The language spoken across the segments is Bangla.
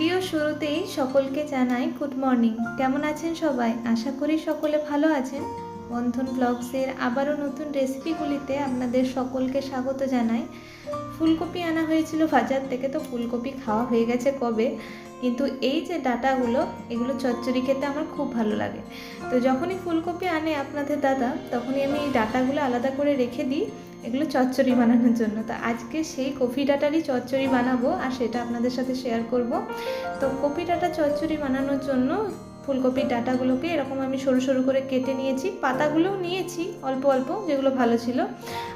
ভিডিও শুরুতেই সকলকে জানাই গুড মর্নিং কেমন আছেন সবাই? আশা করি সকলে ভালো আছেন। বন্ধন ব্লগসের আবারও নতুন রেসিপিগুলিতে আপনাদের সকলকে স্বাগত জানাই। ফুলকপি আনা হয়েছিল বাজার থেকে, তো ফুলকপি খাওয়া হয়ে গেছে কবে? কিন্তু এই যে ডাটাগুলো, এগুলো চচ্চড়ি খেতে আমার খুব ভালো লাগে। তো যখনই ফুলকপি আনে আপনাদের দাদা, তখনই আমি এই ডাটাগুলো আলাদা করে রেখে দিই। এগুলো চচ্চড়ি বানানোর জন্য। তো আজকে সেই কফি ডাটারই চচ্চড়ি বানাবো আর সেটা আপনাদের সাথে শেয়ার করব। তো কপি ডাটা চচ্চড়ি বানানোর জন্য ফুলকপির ডাটাগুলোকে এরকম আমি সরু সরু করে কেটে নিয়েছি। পাতাগুলোও নিয়েছি অল্প অল্প, যেগুলো ভালো ছিল।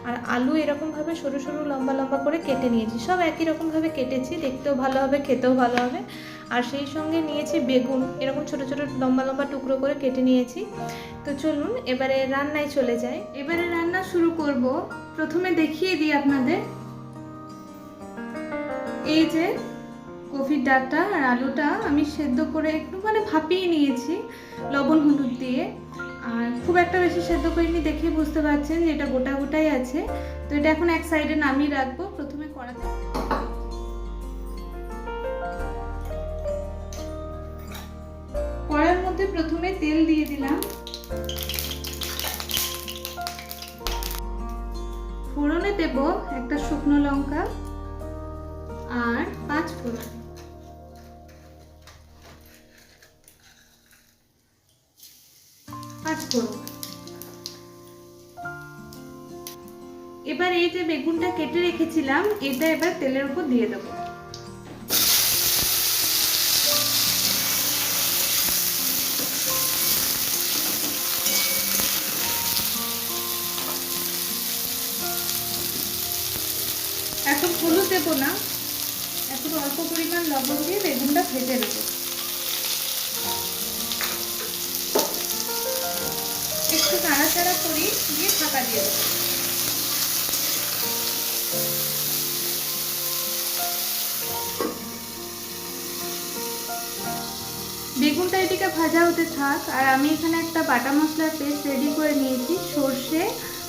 আর আলু এরকমভাবে সরু সরু লম্বা লম্বা করে কেটে নিয়েছি। সব একই রকমভাবে কেটেছি। দেখতেও ভালো হবে, খেতেও ভালো হবে। আর সেই সঙ্গে নিয়েছি বেগুন। এরকম ছোট ছোট লম্বা লম্বা টুকরো করে কেটে নিয়েছি। তো চলুন, এবারে রান্নায় চলে যাই। এবারে রান্না শুরু করব। প্রথমে দেখিয়ে দিই আপনাদের। এই যে কফির ডাটা আর আলুটা আমি সেদ্ধ করে একটু মানে ভাপিয়ে নিয়েছি, লবণ হলুদ দিয়ে। আর খুব একটা বেশি সেদ্ধ করিনি দেখেই বুঝতে পারছেন যে এটা গোটা গোটাই আছে। তো এটা এখন এক সাইডে নামিয়ে রাখব। প্রথমে কড়াতে মধ্যে প্রথমে তেল দিয়ে দিলাম। ফোড়নে দেব একটা শুকনো লঙ্কা আর পাঁচ ফোড়ন। পাঁচ ফোড়ন। এবার এই যে বেগুনটা কেটে রেখেছিলাম, এটা এবার তেলের উপর দিয়ে দেবো। এখন হলুদ দেবো না। এখন অল্প পরিমাণ লবণ দিয়ে বেগুনটা ভেজে নেব। একটু নাড়াচাড়া করি দিয়ে ঢাকা দিয়ে দেবো। বেগুনটা এদিকে ভাজা হতে থাক, আর আমি এখানে একটা বাটা মশলার পেস্ট রেডি করে নিয়েছি, সর্ষে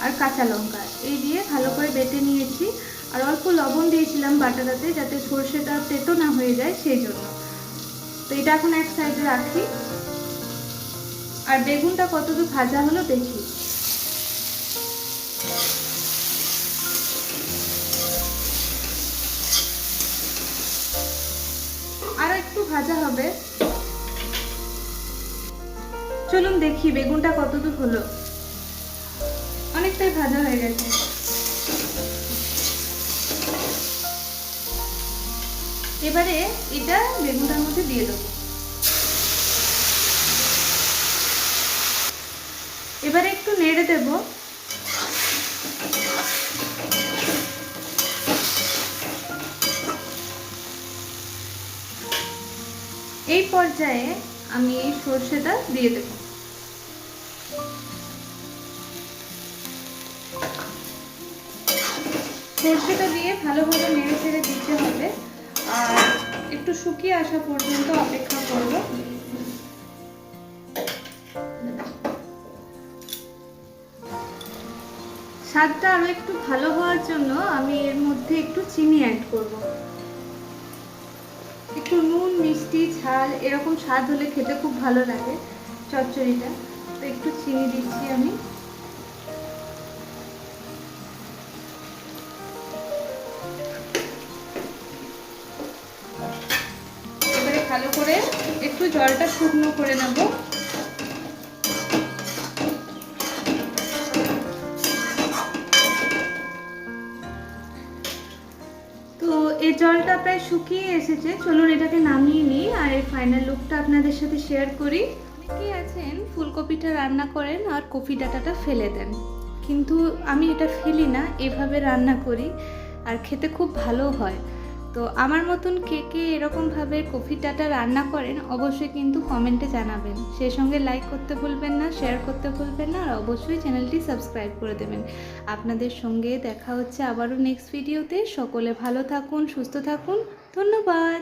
আর কাঁচা লঙ্কা। এই দিয়ে ভালো করে বেটে নিয়েছি। আর অল্প লবণ দিয়েছিলাম বাটাটাতে যাতে সর্ষেটা তেতো না হয়ে যায় সেই জন্য। তো এটা এখন এক সাইডে রাখি। আর বেগুনটা কতদূর ভাজা হলো দেখি। আরও একটু ভাজা হবে। চলুন দেখি বেগুনটা কতদূর হলো। অনেকটাই ভাজা হয়ে গেছে। এবারে এটা বেগুনটার মধ্যে দিয়ে দেবো। এবারে একটু নেড়ে দেব। এই পর্যায়ে আমি সর্ষেটা দিয়ে দেব। সর্ষেটা দিয়ে ভালোভাবে নেড়ে ছেড়ে দিতে হবে। আর একটু শুকিয়ে আসা পর্যন্ত অপেক্ষা করব। স্বাদটা আরও একটু ভালো হওয়ার জন্য আমি এর মধ্যে একটু চিনি অ্যাড করব। একটু নুন, মিষ্টি, ঝাল, এরকম স্বাদ হলে খেতে খুব ভালো লাগে চচ্চড়িটা। তো একটু চিনি দিচ্ছি আমি। ভালো করে একটু জলটা শুকনো করে নেব। তো এই জলটা প্রায় শুকিয়ে এসেছে। চলুন এটাকে নামিয়ে নিই আর এই ফাইনাল লুকটা আপনাদের সাথে শেয়ার করি। অনেকেই আছেন? ফুলকপিটা রান্না করেন আর কফি ডাটাটা ফেলে দেন। কিন্তু আমি এটা ফেলি না, এভাবে রান্না করি আর খেতে খুব ভালো হয়। তো আমার মতন কে কে এরকমভাবে কফি টাটা রান্না করেন, অবশ্যই কিন্তু কমেন্টে জানাবেন। সেই সঙ্গে লাইক করতে ভুলবেন না শেয়ার করতে ভুলবেন না, আর অবশ্যই চ্যানেলটি সাবস্ক্রাইব করে দেবেন। আপনাদের সঙ্গে দেখা হচ্ছে আবারও নেক্সট ভিডিওতে সকলে ভালো থাকুন, সুস্থ থাকুন। ধন্যবাদ!